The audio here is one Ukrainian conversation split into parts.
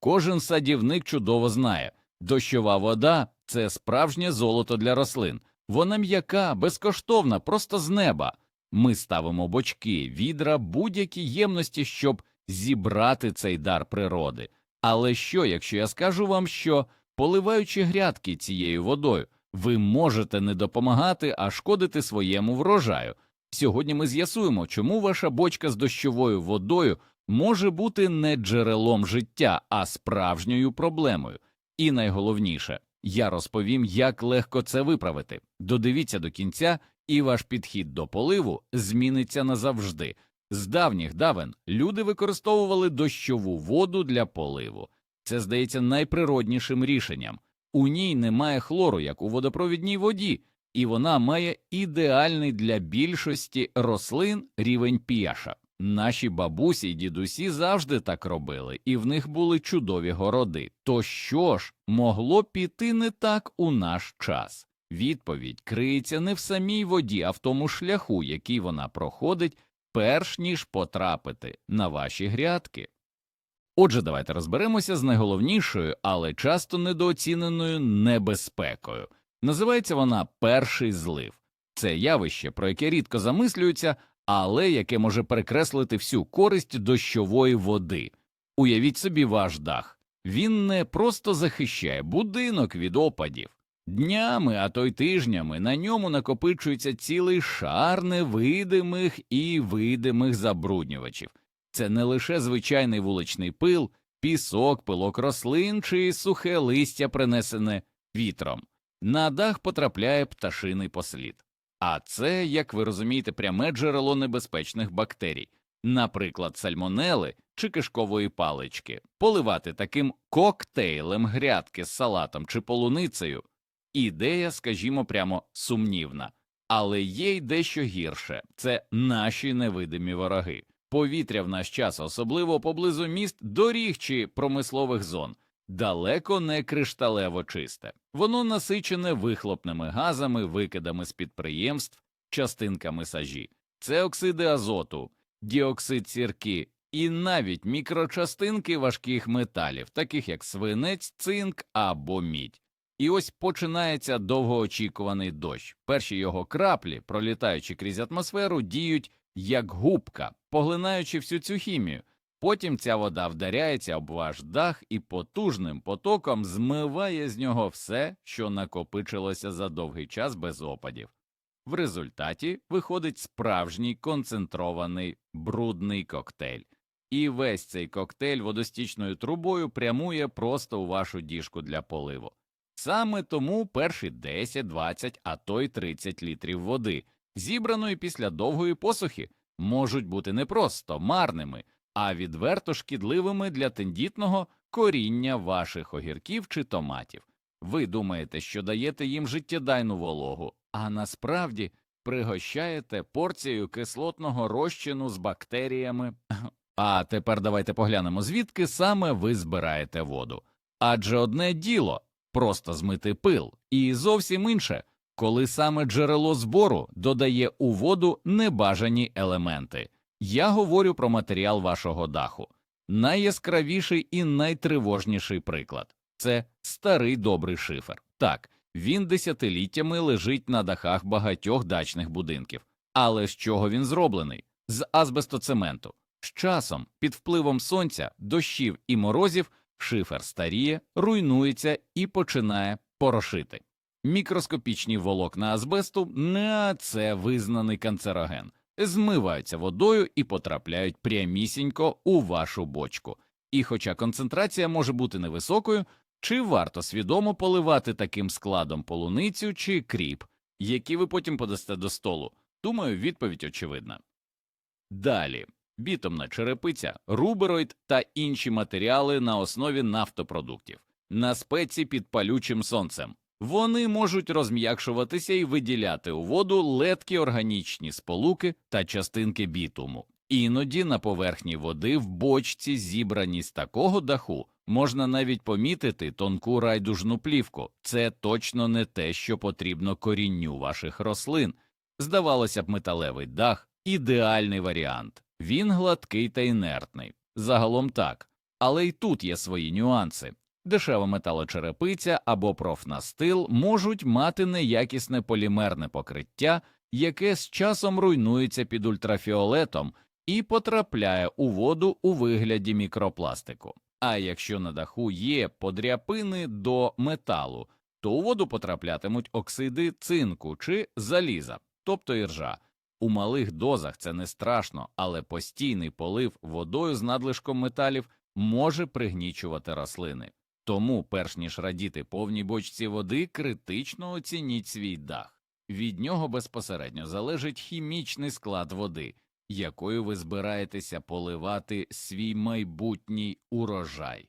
Кожен садівник чудово знає, дощова вода це справжнє золото для рослин. Вона м'яка, безкоштовна, просто з неба. Ми ставимо бочки, відра, будь-які ємності, щоб зібрати цей дар природи. Але що, якщо я скажу вам, що, поливаючи грядки цією водою, ви можете не допомагати, а шкодити своєму врожаю? Сьогодні ми з'ясуємо, чому ваша бочка з дощовою водою може бути не джерелом життя, а справжньою проблемою. І найголовніше, я розповім, як легко це виправити. Додивіться до кінця, і ваш підхід до поливу зміниться назавжди. З давніх давен люди використовували дощову воду для поливу. Це здається найприроднішим рішенням. У ній немає хлору, як у водопровідній воді, і вона має ідеальний для більшості рослин рівень pH. Наші бабусі й дідусі завжди так робили, і в них були чудові городи. То що ж могло піти не так у наш час? Відповідь криється не в самій воді, а в тому шляху, який вона проходить, перш ніж потрапити на ваші грядки. Отже, давайте розберемося з найголовнішою, але часто недооціненою небезпекою. Називається вона перший злив. Це явище, про яке рідко замислюються, але яке може перекреслити всю користь дощової води. Уявіть собі ваш дах. Він не просто захищає будинок від опадів. Днями, а то й тижнями на ньому накопичується цілий шар невидимих і видимих забруднювачів. Це не лише звичайний вуличний пил, пісок, пилок рослин чи сухе листя, принесене вітром. На дах потрапляє пташиний послід. А це, як ви розумієте, пряме джерело небезпечних бактерій, наприклад, сальмонели чи кишкової палички. Поливати таким коктейлем грядки з салатом чи полуницею ідея, скажімо, прямо сумнівна. Але є й дещо гірше це наші невидимі вороги. Повітря в наш час, особливо поблизу міст, доріг чи промислових зон, далеко не кришталево чисте. Воно насичене вихлопними газами, викидами з підприємств, частинками сажі, це оксиди азоту, діоксид сірки і навіть мікрочастинки важких металів, таких як свинець, цинк або мідь. І ось починається довгоочікуваний дощ. Перші його краплі, пролітаючи крізь атмосферу, діють як губка, поглинаючи всю цю хімію. Потім ця вода вдаряється об ваш дах і потужним потоком змиває з нього все, що накопичилося за довгий час без опадів. В результаті виходить справжній концентрований брудний коктейль. І весь цей коктейль водостічною трубою прямує просто у вашу діжку для поливу. Саме тому перші 10, 20, а то й 30 літрів води, зібраної після довгої посухи, можуть бути не просто марними, а відверто шкідливими для тендітного коріння ваших огірків чи томатів. Ви думаєте, що даєте їм життєдайну вологу, а насправді пригощаєте порцією кислотного розчину з бактеріями. А тепер давайте поглянемо, звідки саме ви збираєте воду. Адже одне діло просто змити пил, і зовсім інше, коли саме джерело збору додає у воду небажані елементи. Я говорю про матеріал вашого даху. Найяскравіший і найтривожніший приклад це старий добрий шифер. Так, він десятиліттями лежить на дахах багатьох дачних будинків. Але з чого він зроблений? З азбестоцементу. З часом, під впливом сонця, дощів і морозів, шифер старіє, руйнується і починає порошити. Мікроскопічні волокна азбесту не це визнаний канцероген, змиваються водою і потрапляють прямісінько у вашу бочку. І хоча концентрація може бути невисокою, чи варто свідомо поливати таким складом полуницю чи кріп, які ви потім подасте до столу? Думаю, відповідь очевидна. Далі бітомна черепиця, рубероїд та інші матеріали на основі нафтопродуктів, на спеці під палючим сонцем. Вони можуть розм'якшуватися і виділяти у воду ледкі органічні сполуки та частинки бітуму. Іноді на поверхні води в бочці, зібраній з такого даху, можна навіть помітити тонку райдужну плівку. Це точно не те, що потрібно корінню ваших рослин. Здавалося б, металевий дах ідеальний варіант. Він гладкий та інертний. Загалом так. але й тут є свої нюанси. Дешева металочерепиця або профнастил можуть мати неякісне полімерне покриття, яке з часом руйнується під ультрафіолетом і потрапляє у воду у вигляді мікропластику. А якщо на даху є подряпини до металу, то у воду потраплятимуть оксиди цинку чи заліза, тобто іржа. У малих дозах це не страшно, але постійний полив водою з надлишком металів може пригнічувати рослини. Тому, перш ніж радіти повній бочці води, критично оцініть свій дах. Від нього безпосередньо залежить хімічний склад води, якою ви збираєтеся поливати свій майбутній урожай.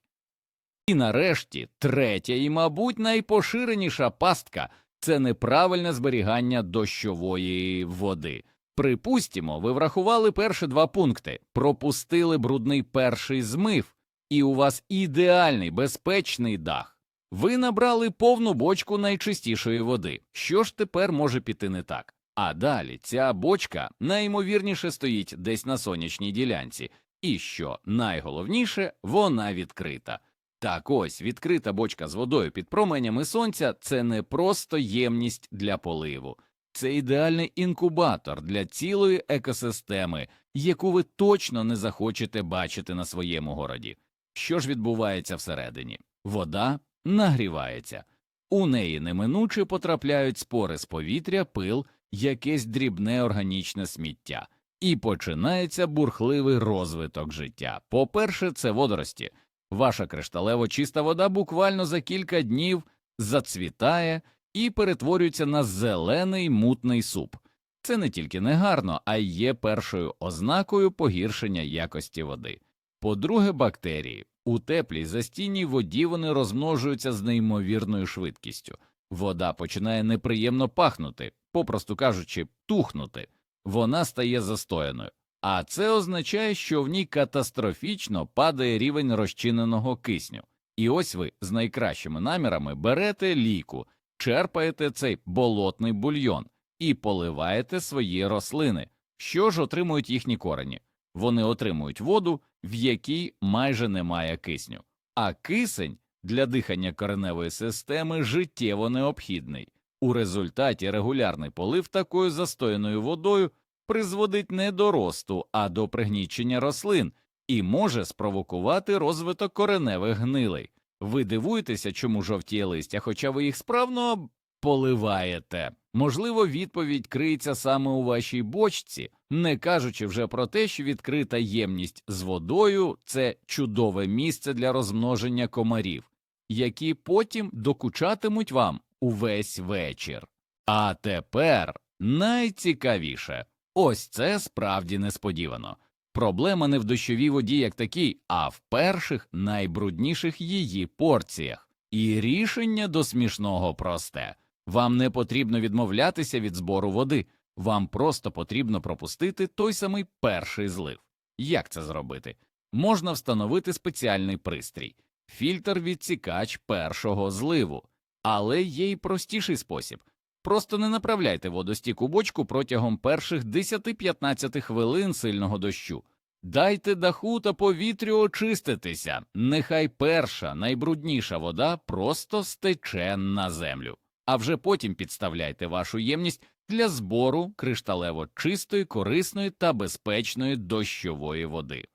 І нарешті третя і, мабуть, найпоширеніша пастка це неправильне зберігання дощової води. Припустімо, ви врахували перші два пункти, пропустили брудний перший змив, і у вас ідеальний безпечний дах. Ви набрали повну бочку найчистішої води. Що ж тепер може піти не так? А далі ця бочка найімовірніше стоїть десь на сонячній ділянці, і що найголовніше, вона відкрита. Так ось відкрита бочка з водою під променями сонця це не просто ємність для поливу, це ідеальний інкубатор для цілої екосистеми, яку ви точно не захочете бачити на своєму городі. Що ж відбувається всередині? Вода нагрівається, у неї неминуче потрапляють спори з повітря, пил, якесь дрібне органічне сміття, і починається бурхливий розвиток життя. По-перше, це водорості. Ваша кришталево чиста вода буквально за кілька днів зацвітає і перетворюється на зелений мутний суп. Це не тільки негарно, а й є першою ознакою погіршення якості води. По-друге, бактерії у теплій застійній воді вони розмножуються з неймовірною швидкістю. Вода починає неприємно пахнути, попросту кажучи, тухнути, вона стає застояною. А це означає, що в ній катастрофічно падає рівень розчиненого кисню. І ось ви з найкращими намірами берете ліку, черпаєте цей болотний бульйон і поливаєте свої рослини. Що ж отримують їхні корені? Вони отримують воду, в якій майже немає кисню, а кисень для дихання кореневої системи життєво необхідний. У результаті регулярний полив такою застояною водою призводить не до росту, а до пригнічення рослин і може спровокувати розвиток кореневих гнилей. Ви дивуєтеся, чому жовтіє листя, хоча ви їх справно поливаєте. Можливо, відповідь криється саме у вашій бочці, не кажучи вже про те, що відкрита ємність з водою це чудове місце для розмноження комарів, які потім докучатимуть вам увесь вечір. А тепер найцікавіше ось це справді несподівано. Проблема не в дощовій воді як такій, а в перших найбрудніших її порціях. І рішення до смішного просте. Вам не потрібно відмовлятися від збору води, вам просто потрібно пропустити той самий перший злив. Як це зробити? Можна встановити спеціальний пристрій фільтр відсікач першого зливу, але є й простіший спосіб. Просто не направляйте водостік у бочку протягом перших 10-15 хвилин сильного дощу. Дайте даху та повітрю очиститися, нехай перша найбрудніша вода просто стече на землю, а вже потім підставляйте вашу ємність для збору кришталево чистої, корисної та безпечної дощової води.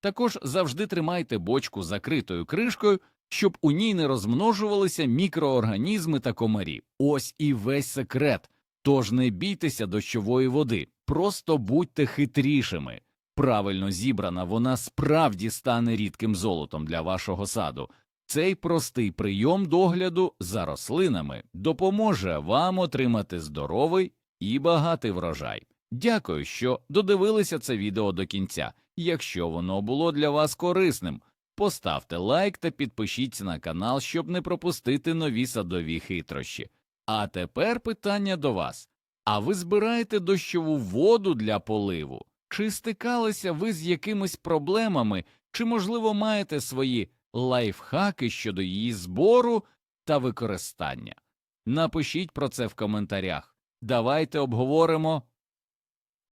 Також завжди тримайте бочку закритою кришкою, щоб у ній не розмножувалися мікроорганізми та комарі. Ось і весь секрет. Тож не бійтеся дощової води, просто будьте хитрішими. Правильно зібрана, вона справді стане рідким золотом для вашого саду. Цей простий прийом догляду за рослинами допоможе вам отримати здоровий і багатий врожай. Дякую, що додивилися це відео до кінця. Якщо воно було для вас корисним, поставте лайк та підпишіться на канал, щоб не пропустити нові садові хитрощі. А тепер питання до вас: а ви збираєте дощову воду для поливу? Чи стикалися ви з якимись проблемами, чи, можливо, маєте свої лайфхаки щодо її збору та використання? Напишіть про це в коментарях. Давайте обговоримо